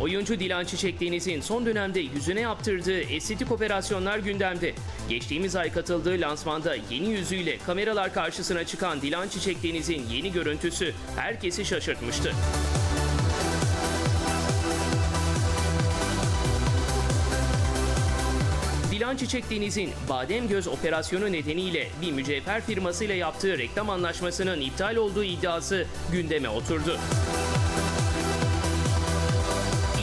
Oyuncu Dilan Çiçek Deniz'in son dönemde yüzüne yaptırdığı estetik operasyonlar gündemde. Geçtiğimiz ay katıldığı lansmanda yeni yüzüyle kameralar karşısına çıkan Dilan Çiçek Deniz'in yeni görüntüsü herkesi şaşırtmıştı. Dilan Çiçek Deniz'in badem göz operasyonu nedeniyle bir mücevher firmasıyla yaptığı reklam anlaşmasının iptal olduğu iddiası gündeme oturdu.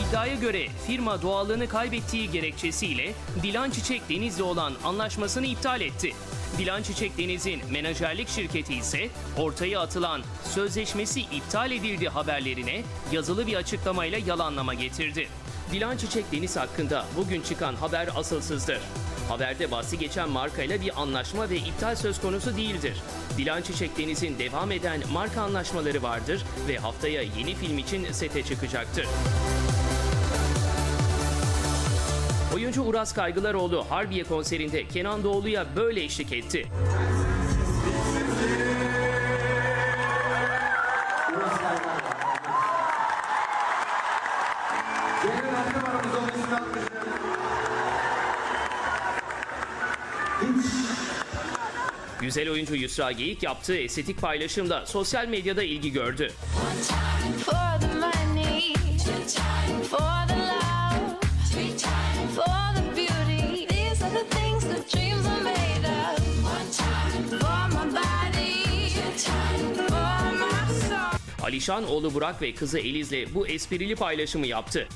İddiaya göre firma doğallığını kaybettiği gerekçesiyle Dilan Çiçek Deniz'le olan anlaşmasını iptal etti. Dilan Çiçek Deniz'in menajerlik şirketi ise ortaya atılan sözleşmesi iptal edildi haberlerine yazılı bir açıklamayla yalanlama getirdi. Dilan Çiçek Deniz hakkında bugün çıkan haber asılsızdır. Haberde bahsi geçen markayla bir anlaşma ve iptal söz konusu değildir. Dilan Çiçek Deniz'in devam eden marka anlaşmaları vardır ve haftaya yeni film için sete çıkacaktır. Oyuncu Uras Kaygılaroğlu Harbiye konserinde Kenan Doğulu'ya böyle eşlik etti. Güzel oyuncu Yusra Geyik yaptığı estetik paylaşımda sosyal medyada ilgi gördü. Alişan oğlu Burak ve kızı Eliz'le bu esprili paylaşımı yaptı.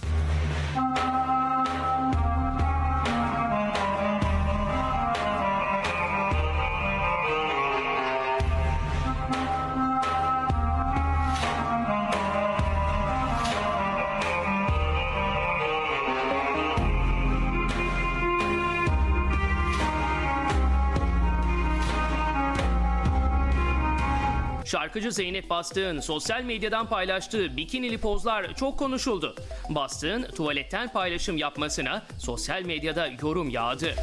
Şarkıcı Zeynep Bastık'ın sosyal medyadan paylaştığı bikinili pozlar çok konuşuldu. Bastık'ın tuvaletten paylaşım yapmasına sosyal medyada yorum yağdı.